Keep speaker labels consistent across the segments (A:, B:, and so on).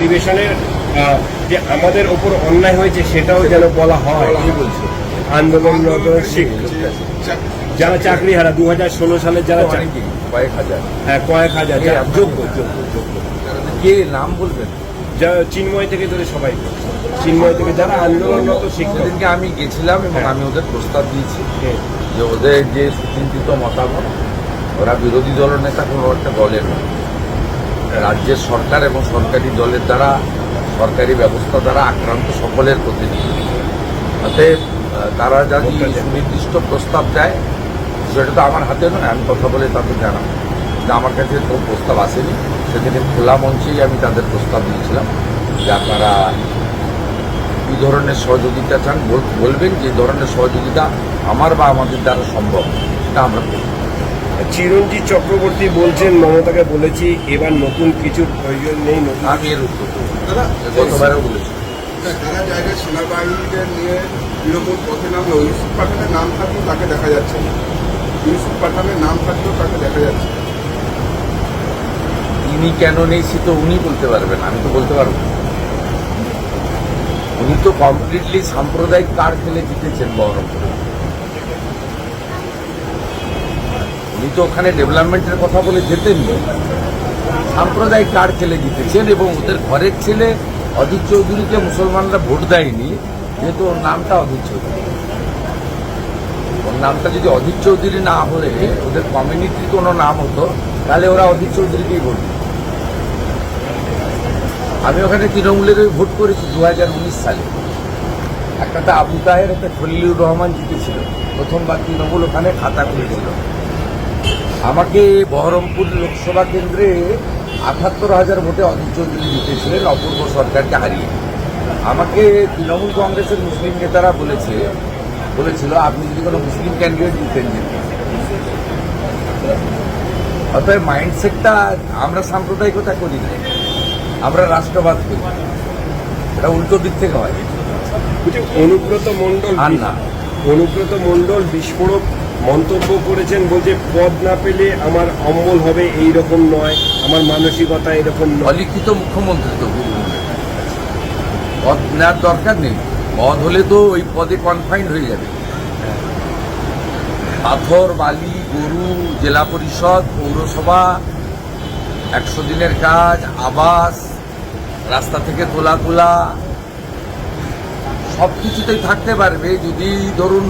A: অধিবেশনের যে আমাদের ওপর অন্যায় হয়েছে সেটাও যেন বলা হয়।
B: কি বলছো।
A: আন্দোলনরত শিক্ষক যারা চাকরি হারা দু হাজার ষোলো সালে যারা চাকরি
B: কয়েক হাজার।
A: হ্যাঁ কয়েক হাজার যারা যোগ্য যোগ্য যোগ্য।
B: কে নাম বলবেন?
A: যা চিন্ময় থেকে ধরে সবাই চিন্ময় থেকে যারা আন্দোলনরত শিক্ষক
B: আমি গেছিলাম এবং
A: হ্যাঁ।
B: আমি ওদের প্রস্তাব দিয়েছি
A: হ্যাঁ।
B: যে ওদের যে সুচিন্তিত মতামত ওরা বিরোধী দলনেতা কোনো একটা দলের নয়। রাজ্যের সরকার এবং সরকারি দলের দ্বারা সরকারি ব্যবস্থা দ্বারা আক্রান্ত সকলের প্রতিনিধি। অতএব তারা যদি সুনির্দিষ্ট প্রস্তাব দেয় সেটা তো আমার হাতে নয় আমি কথা বলে তাদের জানাব। যে আমার কাছে কোনো প্রস্তাব আসেনি। সেদিনে খোলা মঞ্চেই আমি তাদের প্রস্তাব দিয়েছিলাম যে আপনারা কী ধরনের সহযোগিতা চান বলবেন যে ধরনের সহযোগিতা আমার বা আমাদের দ্বারা সম্ভব সেটা আমরা
A: চিরঞ্জিত চক্রবর্তী বলছেন মমতাকে বলেছি এবার নতুন কিছু প্রয়োজন নেই নতুন
B: আমি এর উত্তর গতবারও বলেছি।
C: সারা জায়গায় সেনাবাহিনীদের নিয়ে তৃণমূল পথে নামলো ইউসুফ পাঠানের নাম থাকলেও তাকে দেখা যাচ্ছে না। ইউসুফ পাঠানের নাম থাকলেও তাকে দেখা যাচ্ছে
B: তিনি কেন নেই সে তো উনি বলতে পারবেন আমি তো বলতে পারব না। উনি তো কমপ্লিটলি সাম্প্রদায়িক কার্ড খেলে জিতেছেন বহরমপুরে। উনি তো ওখানে ডেভেলপমেন্টের কথা বলে যেতেননি সাম্প্রদায়িক কার্ড খেলে জিতেছেন এবং ওদের ঘরের ছেলে অজিত চৌধুরীকে মুসলমানরা ভোট দেয়নি, যেহেতু ওর নামটা অজিত চৌধুরী। ওর নামটা যদি অজিত চৌধুরী না হলে, ওদের কমিউনিটির কোনো নাম হতো, তাহলে ওরা অজিত চৌধুরীকেই ভোট। আমি ওখানে তৃণমূলের ভোট করেছি দু হাজার উনিশ সালে। একটা তো আবু তাহের, একটা খলিলুর রহমান জিতেছিল। প্রথমবার তৃণমূল ওখানে খাতা খুলেছিল। আমাকে বহরমপুর লোকসভা কেন্দ্রে আঠাত্তর হাজার ভোটে অজিত চৌধুরী জিতেছিলেন অপূর্ব সরকারকে হারিয়ে। আমাকে তৃণমূল কংগ্রেসের মুসলিম নেতারা বলেছে বলেছিল আপনি যদি কোনো মুসলিম ক্যান্ডিডেট দিতেন যেতেন অতএব মাইন্ডসেটটা আমরা সাম্প্রদায়িকতা করি না আমরা রাষ্ট্রবাদ করি। এটা উল্টো দিক থেকে হয়।
A: অনুব্রত মণ্ডল
B: আর না।
A: অনুব্রত মণ্ডল বিস্ফোরক মন্তব্য করেছেন বলছে, পদ না পেলে আমার অম্বল হবে এই রকম নয়, আমার মানসিকতা এরকম নয়।
B: অলিখিত মুখ্যমন্ত্রী তো পদ নেওয়ার দরকার নেই। পদ হলে তো ওই পদে কনফাইন্ড হয়ে যাবে। পাথর, বালি, গরু, জেলা পরিষদ, পৌরসভা, একশো দিনের কাজ, আবাস, রাস্তা থেকে তোলা তোলা সব কিছুতেই থাকতে পারবে। যদি ধরুন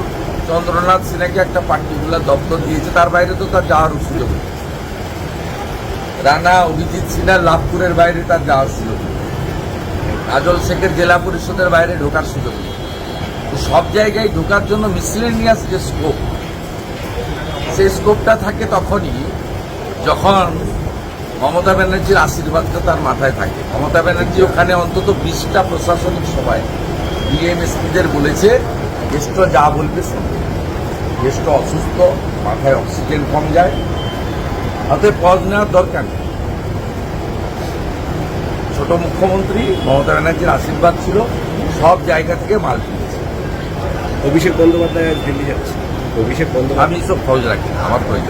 B: চন্দ্রনাথ সিনহাকে একটা পার্টিকুলার দপ্তর দিয়েছে, তার বাইরে তো তার যাওয়ার সুযোগ। রানা অভিজিৎ সিনহা লাভপুরের বাইরে তার যাওয়ার সুযোগ। কাজল শেখের জেলা পরিষদের বাইরে ঢোকার সুযোগ সব জায়গায় ঢোকার জন্য মিসলেনিয়াস যে স্কোপ সেই স্কোপটা থাকে তখনই যখন মমতা ব্যানার্জির আশীর্বাদটা তার মাথায় থাকে মমতা ব্যানার্জি ওখানে অন্তত বিশটা প্রশাসনিক সভায় ডিএমএসপিদের বলেছে জ্যেষ্ঠ যা বলবে শুনবে জ্যেষ্ঠ অসুস্থ মাথায় অক্সিজেন কম যায় হাতে পজ নেওয়ার দরকার নেই। ছোট মুখ্যমন্ত্রী মমতা ব্যানার্জির আশীর্বাদ ছিল সব জায়গা থেকে মাল কিনেছে
A: অভিষেক বন্দ্যোপাধ্যায় দিল্লি যাচ্ছে। অভিষেক বন্দ্যোপাধ্যায়
B: আমি সব খরচ রাখি আমার প্রয়োজন।